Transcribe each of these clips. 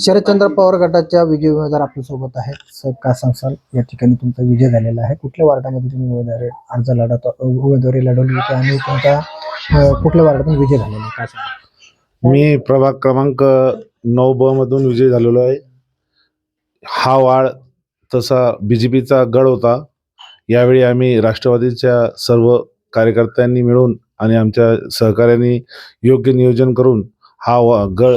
शरदचंद्र पवार गटाच्या विजय उमेदवार आपल्यासोबत आहेत. साहेब काय सांगसाल? या ठिकाणी तुमचा विजय झालेला आहे. कुठल्या वार्डामध्ये तुम्ही उमेदवारी अर्ज लढत उमेदवारी लढवली होती आणि तुमच्या अं, कुठल्या वार्डातून विजय झालेला आहे? काय सांगा मी प्रभाग क्रमांक नऊ ब मधून विजयी झालेलो आहे. हा वाढ तसा बी जे पीचा गड होता. यावेळी आम्ही राष्ट्रवादीच्या सर्व कार्यकर्त्यांनी मिळून आणि आमच्या सहकार्यांनी योग्य नियोजन करून हा वा गड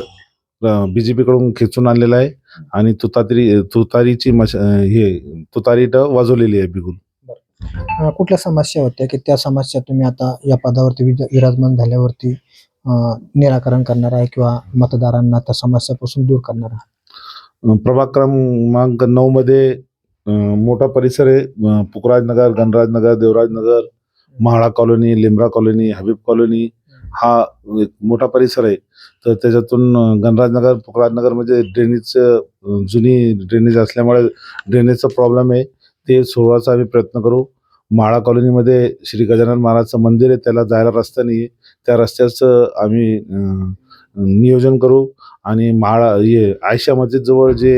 बी जे पीकडून खेचून आणलेला आहे. आणि तुतारी तुतारीची मश हे तुतारी वाजवलेली आहे बिगुल अं, कुठल्या समस्या होत्या की त्या समस्या तुम्ही आता या पदावरती विज- विराजमान झाल्यावरती अं, निराकरण करणार आहे किंवा मतदारांना त्या समस्यापासून दूर करणार आहे प्रभाग क्रमांक नऊ मध्ये अं, मोठा परिसर आहे. अं, Pukhraj Nagar Ganraj Nagar Devraj Nagar Mhala colony Limra colony Habib colony हा एक मोठा परिसर आहे. तर त्याच्यातून गणराजनगर पुकराजनगर म्हणजे ड्रेनेज जुनी ड्रेनेज असल्यामुळे ड्रेनेजचा प्रॉब्लेम आहे. ते सोडवायचा आम्ही प्रयत्न करू. माळा कॉलनीमध्ये श्री गजानन महाराजचं मंदिर आहे त्याला जायला रस्ता नाही आहे त्या रस्त्याचं आम्ही नियोजन करू. आणि माळा हे आयशा मस्जिद जवळ जे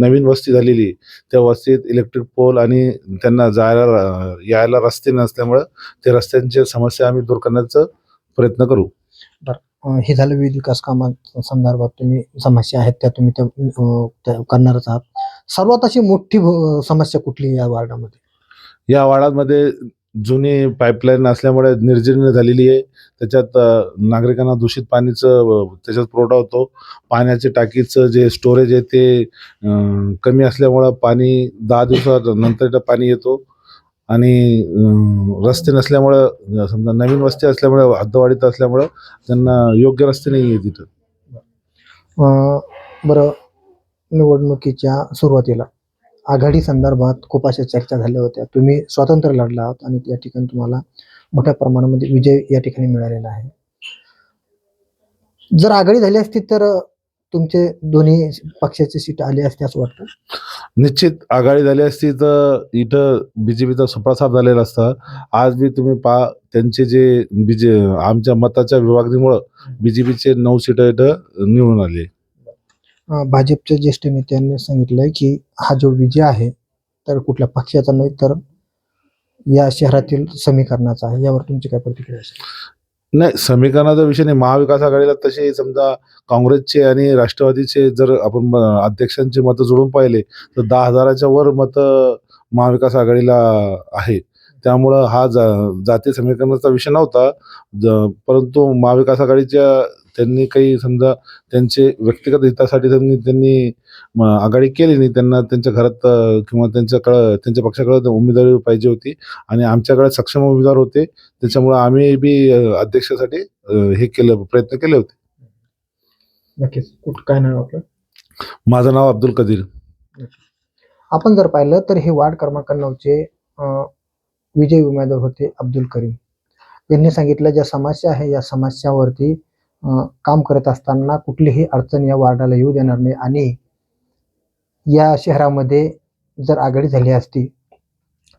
नवीन वस्ती झालेली त्या वस्तीत इलेक्ट्रिक पोल आणि त्यांना जायला यायला रस्ते नसल्यामुळं ते रस्त्यांच्या समस्या आम्ही दूर करण्याचा प्रयत्न करू. हे झालं विविध विकास कामां संदर्भात तुम्ही समस्या आहेत त्या तुम्ही त्या करणारच आहात. सर्वात अशी मोठी समस्या कुठली या वार्डामध्ये? या वाडामध्ये जुनी पाईपलाईन असल्यामुळे निर्जीर्ण झालेली आहे. त्याच्यात नागरिकांना दूषित पाणीचं त्याच्यात पुरवठा होतो. पाण्याचे टाकीचं जे स्टोरेज आहे ते कमी असल्यामुळं पाणी दहा दिवसात नंतर पाणी येतो. आणि रस्ते नसल्यामुळं समजा नवीन वस्ती असल्यामुळे हद्दवाडीत असल्यामुळं त्यांना योग्य रस्ते नाही आहे तिथं बरं. निवडणुकीच्या सुरुवातीला. आघाडी संदर्भात खूप अशा चर्चा झाल्या होत्या. तुम्ही स्वतंत्र लढला आहात आणि त्या ठिकाणी तुम्हाला मोठ्या प्रमाणामध्ये विजय या ठिकाणी मिळालेला आहे. जर आघाडी झाली असती तर तुमचे दोन्ही पक्षाचे सीट आले असते असं वाटतं? निश्चित आघाडी झाली असती तर इथं बी जे पीचा सुप्रसाद झालेला असता. आज बी तुम्ही पहा त्यांचे जे बीजे आमच्या मताच्या विभागणीमुळं बी जे पीचे नऊ सीटं इथं निवडून आले. भाजपच्या ज्येष्ठ नेत्यांनी सांगितलंय की हा जो विजय आहे तर कुठल्या पक्षाचा नाही तर या शहरातील समीकरणाचा आहे. यावर तुमची काय प्रतिक्रिया असेल? नाही समीकरणाचा विषय नाही. महाविकास आघाडीला तसे समजा काँग्रेसचे आणि राष्ट्रवादीचे जर आपण अध्यक्षांचे मतं जोडून पाहिले तर दहा हजाराच्या वर मतं महाविकास आघाडीला आहे. त्यामुळं हा जा जाती समीकरणाचा विषय नव्हता. ज परंतु महाविकास आघाडीच्या त्यांनी काही समजा त्यांचे व्यक्तिगत हितासाठी त्यांनी त्यांनी आघाडी केली नाही त्यांना त्यांच्या घरात किंवा त्यांच्याकडं त्यांच्या पक्षाकडे उमेदवारी पाहिजे होती आणि आमच्याकडे सक्षम उमेदवार होते. त्याच्यामुळं आम्ही बी अध्यक्षासाठी हे केलं प्रयत्न केले होते. नक्कीच. कुठ काय नाव आपलं? माझं नाव अब्दुल कदीर. आपण जर पाहिलं तर हे वार्ड क्रमांक नऊचे विजयी उमेदवार होते अब्दुल करीम. यांनी सांगितलं ज्या समस्या आहे या समस्यावरती काम करत असताना कुठलीही अडचण या वार्डाला येऊ देणार नाही. आणि या शहरामध्ये जर आघाडी झाली असती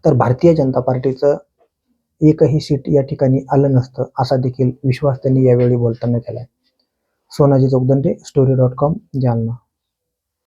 तर भारतीय जनता पार्टीचं एकही सीट या ठिकाणी आलं नसतं असा देखील विश्वास त्यांनी यावेळी बोलताना केला Sonaji Jogdande story dot com Jalna.